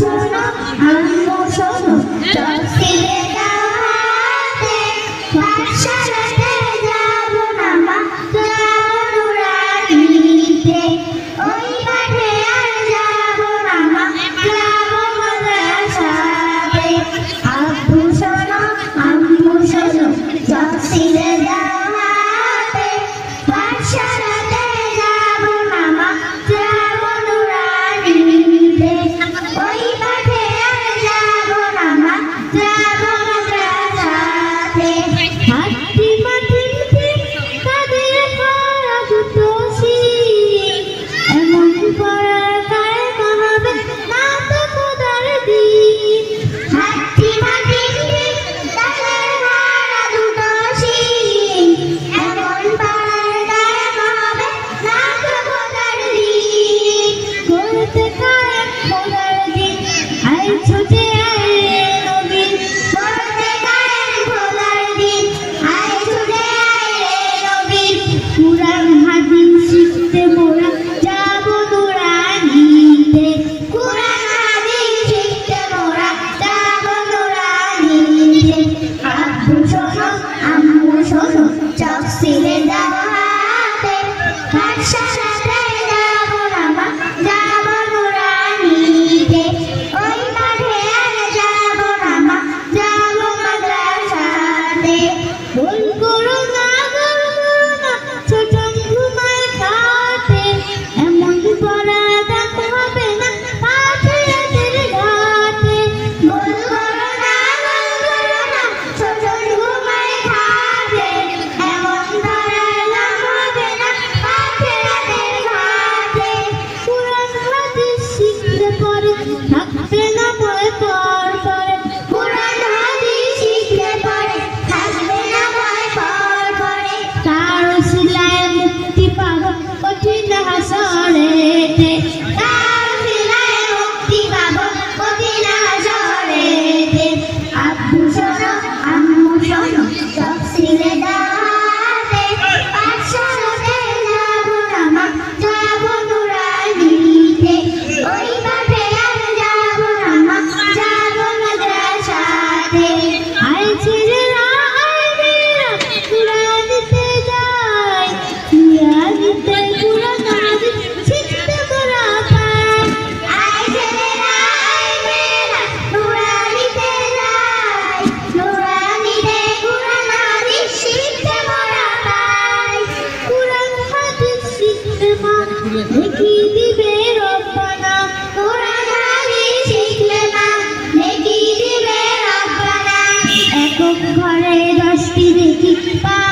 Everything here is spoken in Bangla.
শোনো আম্মু শোনো চলে এমন পাঠশালাতে ঘরে দশটি দেখি পা